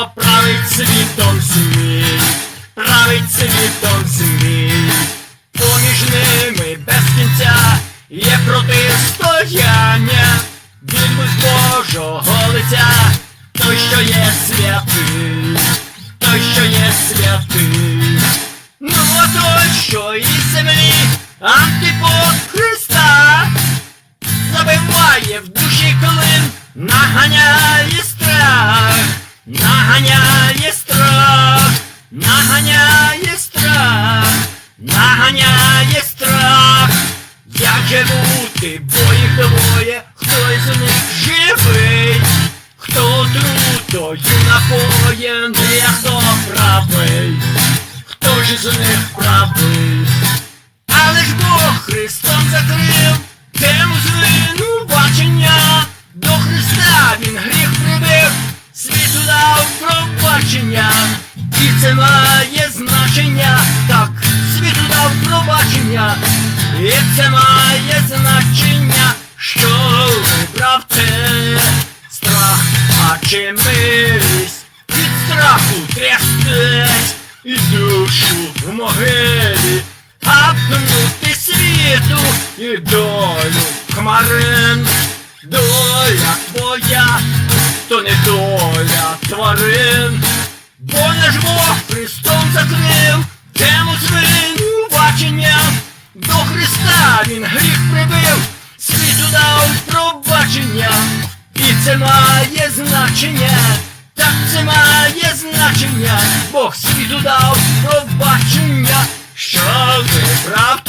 пізнає, править світом змій, править світом змій, поміж ними без кінця є протистояння, відлюдь Божого лиця, той, що є святий, той, що є святий. Ну, а той, що із землі, антипод Христа, забиває в душі клин, наганяє наганяє страх, наганяє страх, наганяє страх. Як же бути, бо їх двоє, хто із них живий, хто трутою напоєний, а хто правий, хто ж із них правий? Але ж Бог Христом закрив це має значення, так, світу дав пробачення. І це має значення, що вибрав це страх, а чи милість від страху трястись і душу в могилі, гапнути світу і долю хмарин, доля твоя, то не доля тварин, наш Бог Христом закрив тему звинувачення, до Христа він гріх прибив, світу дав пробачення, і це має значення. Так це має значення, Бог світу дав пробачення, що вибрав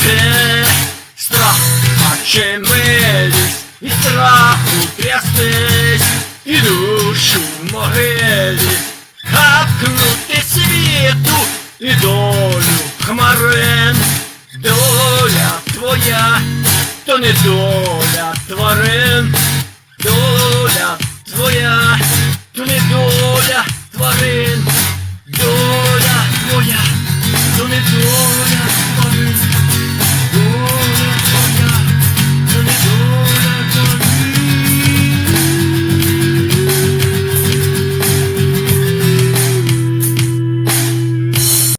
страх, а чи милість? І страху трястись, і душу в могилі, і долю хмарин, доля твоя, то не доля тварин. Доля твоя, то не доля тварин, доля твоя, то не доля.